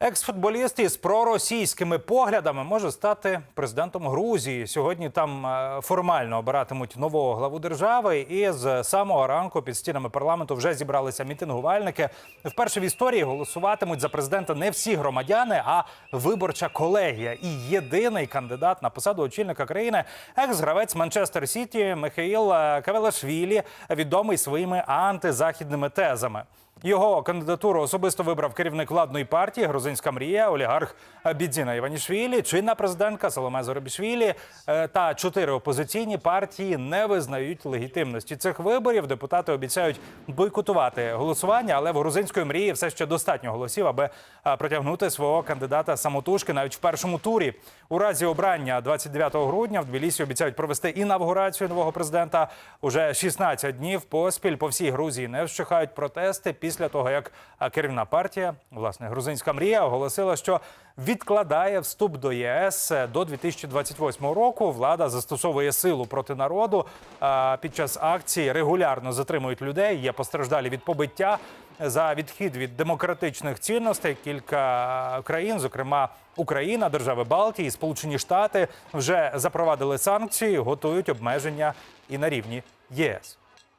Екс-футболіст із проросійськими поглядами може стати президентом Грузії. Сьогодні там е, формально обиратимуть нового главу держави. І з самого ранку під стінами парламенту вже зібралися мітингувальники. Вперше в історії голосуватимуть за президента не всі громадяни, а виборча колегія. І єдиний кандидат на посаду очільника країни екс-гравець Манчестер Сіті Михаїл е, Кавелашвілі, відомий своїми антизахідними тезами. Його кандидатуру особисто вибрав керівник владної партії Грузинська мрія, олігарх Бідзіна Іванішвілі, чинна президентка Соломе Зоробішвілі е, та чотири опозиційні партії не визнають легітимності цих виборів. Депутати обіцяють бойкотувати голосування, але в грузинської мрії все ще достатньо голосів, аби е, протягнути свого кандидата самотужки навіть в першому турі. У разі обрання 29 грудня в Тбілісі обіцяють провести інавгурацію нового президента. Уже 16 днів поспіль по всій Грузії не вщухають протести після того, як керівна партія, власне, грузинська мрія, оголосила, що відкладає вступ до ЄС до 2028 року. Влада застосовує силу проти народу. Під час акції регулярно затримують людей. Є постраждалі від побиття за відхід від демократичних цінностей. Кілька країн, зокрема Україна, держави Балтії, Сполучені Штати, вже запровадили санкції, готують обмеження і на рівні ЄС.